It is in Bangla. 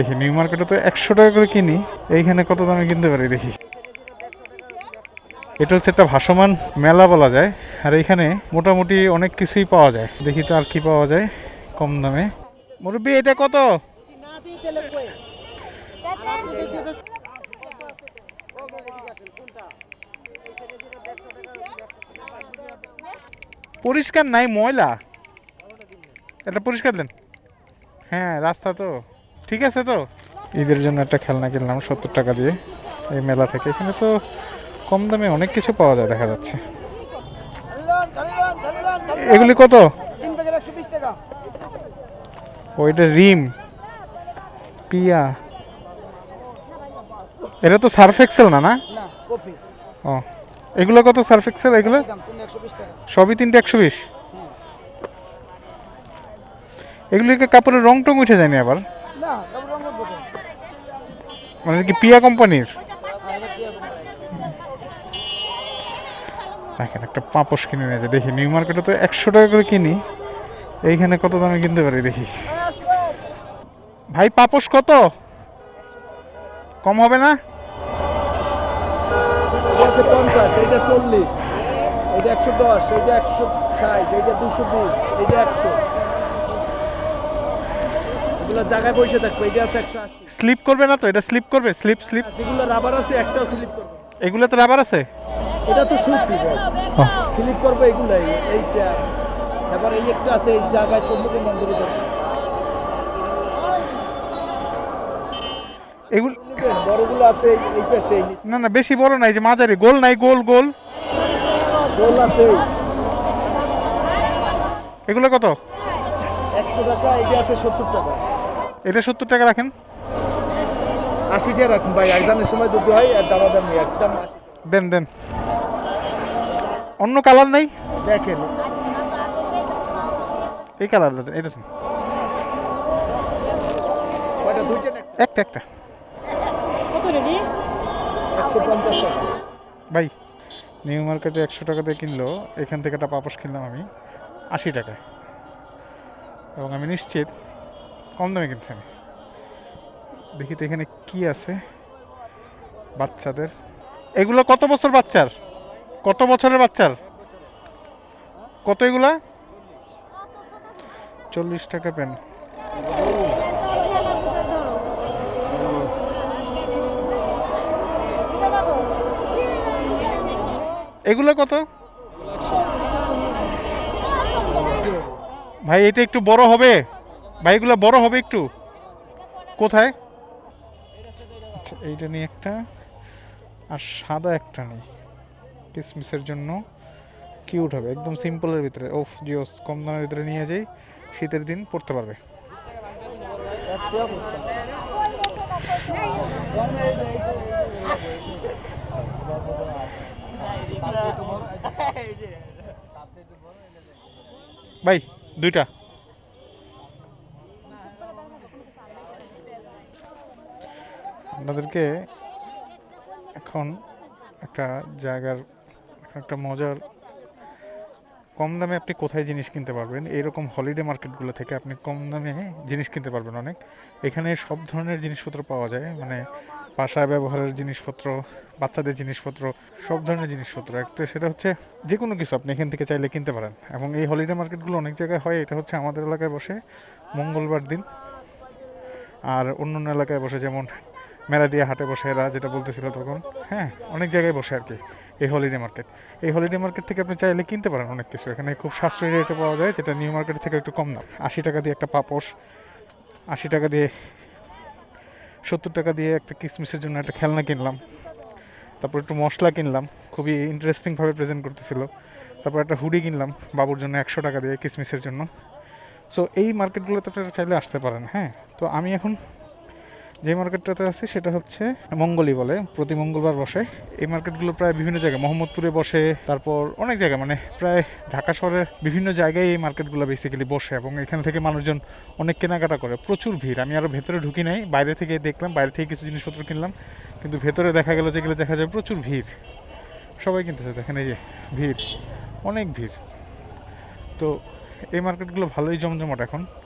দেখি নিউ মার্কেটে তো একশো টাকা করে কিনি, এইখানে কত দামে কিনতে পারি দেখি। এটা হচ্ছে একটা ভাসমান মেলা বলা যায়, আর এইখানে মোটামুটি অনেক কিছুই পাওয়া যায়। দেখি তো আর কি পাওয়া যায় কম দামে। মুরব্বী, এটা কত? পরিষ্কার নাই, ময়লা? এটা পরিষ্কার দেন। হ্যাঁ রাস্তা তো। ঠিক আছে তো? ঈদের জন্য একটা খেলনা কিনলাম সত্তর টাকা দিয়ে। এই মেলা থেকে। এখানে তো কম দামে অনেক কিছু পাওয়া যায় দেখা যাচ্ছে। এগুলি কত? ওইটা রিম। পিয়া। এটা তো সার্ফ এক্সেল না না? ও এগুলো কত সার্ফ এক্সেল এগুলো? সবই তিনটে একশো বিশ? এগুলিকে কাপড়ের রং টং উঠে যায়নি আবার না কাপড় রঙ করব মানে কি পিয়া কোম্পানির? দেখেন, একটা পাপোশ কিনে নিয়েছে। দেখি, নিউ মার্কেটে তো একশো টাকা করে কিনি। এইখানে কত দামে কিনতে পারি, দেখি। ভাই, পাপোশ কত? কম হবে না? এটা পঞ্চাশ চল্লিশ একশো দশ, এইটা একশো ষাট, এইটা দুশো বিশ, এইটা একশো। এগুলো জায়গায় বসে থাকবে এইটা আছে একশো আশি। স্লিপ করবে না তো? এটা স্লিপ করবে? Slip slip. যেগুলো রাবার আছে একটাও স্লিপ করবে। এগুলো তো রাবার আছে? এটা তো বল। স্লিপ করবে এগুলাই এইটা। এবার এই একটা আছে এই জায়গায় চন্দ্রকে মন্দিরে থাকবে এগুলো বড়গুলো আছে এই- পাশে না না বেশি বড় নাই যে মাঝারি। গোল নাই গোল গোল। গোল আছে এগুলো কত? একশো টাকা এইটা আছে সত্তর টাকা। এটা সত্তর টাকা রাখেন। আশি টাকা রাখুন ভাই একদানের সময় যদি হয় আর দামাদাম নেই একদম দেন দেন। অন্য কালার নাই? দেখেন। এই কালার এটা একটা? একটা ভাই নিউ মার্কেটে একশো টাকা দিয়ে কিনলো এখান থেকে একটা পাপোশ কিনলাম আমি আশি টাকায়। এবং আমি নিশ্চিত কম দামে কিনছি আমি। দেখি তো এখানে কি আছে বাচ্চাদের। এগুলো কত বছর বাচ্চার? কত বছরের বাচ্চার? কত এগুলা? চল্লিশ টাকা পেন। এগুলো কত? ভাই, এটা একটু বড় হবে। ভাই, এগুলো বড় হবে একটু? কোথায়? আচ্ছা এইটা নিয়ে একটা, আর সাদা একটা নেই। কিসমিসের জন্য কিউট হবে, একদম সিম্পলের ভিতরে। ওফ, জিওস, কম দামের ভিতরে নিয়ে যাই, শীতের দিন পড়তে পারবে। ভাই, দুইটা। আপনাদেরকে এখন একটা জায়গার, একটা মজার, কম দামে আপনি কোথায় জিনিস কিনতে পারবেন? এরকম হলিডে মার্কেটগুলো থেকে আপনি কম দামে জিনিস কিনতে পারবেন অনেক। এখানে সব ধরনের জিনিসপত্র পাওয়া যায় মানে বাসায় ব্যবহারের জিনিসপত্র, বাচ্চাদের জিনিসপত্র, সব ধরনের জিনিসপত্র। একটা সেটা হচ্ছে যে কোনো কিছু আপনি এখান থেকে চাইলে কিনতে পারেন। এবং এই হলিডে মার্কেটগুলো অনেক জায়গায় হয়, এটা হচ্ছে আমাদের এলাকায় বসে মঙ্গলবার দিন। আর অন্য অন্য এলাকায় বসে যেমন মেরাদিয়া হাটে বসে এরা যেটা বলতেছিল তখন হ্যাঁ অনেক জায়গায় বসে আর কি, এই হলিডে মার্কেট এই হলিডে মার্কেট থেকে আপনি চাইলে কিনতে পারেন অনেক কিছু। এখানে খুব সাশ্রয়ী রেটে পাওয়া যায়, যেটা নিউ মার্কেট থেকে একটু কম দাম। আশি টাকা দিয়ে একটা পাপোশ, আশি টাকা দিয়ে সত্তর টাকা দিয়ে একটা কিসমিসের জন্য একটা খেলনা কিনলাম। তারপর একটু মশলা কিনলাম, খুবই ইন্টারেস্টিংভাবে প্রেজেন্ট করতেছিল। তারপর একটা হুডি কিনলাম, বাবুর জন্য একশো টাকা দিয়ে কিসমিসের জন্য। সো এই মার্কেটগুলোতে আপনারা চাইলে আসতে পারেন হ্যাঁ। তো আমি এখন যে মার্কেটটাতে আছে সেটা হচ্ছে মঙ্গলই বলে, প্রতি মঙ্গলবার বসে। এই মার্কেটগুলো প্রায় বিভিন্ন জায়গায়, মোহাম্মদপুরে বসে, তারপর অনেক জায়গায় মানে প্রায় ঢাকা শহরের বিভিন্ন জায়গায় এই মার্কেটগুলো বেসিক্যালি বসে এবং এখান থেকে মানুষজন অনেক কেনাকাটা করে। প্রচুর ভিড়, আমি আরও ভেতরে ঢুকি নাই, বাইরে থেকে দেখলাম, বাইরে থেকে কিছু জিনিসপত্র কিনলাম, কিন্তু ভেতরে দেখা গেল যেগুলো দেখা যায় প্রচুর ভিড়। সবাই কিনতেছে, দেখেন এই যে, ভিড়, অনেক ভিড়। তো এই মার্কেটগুলো ভালোই জমজমাট এখন।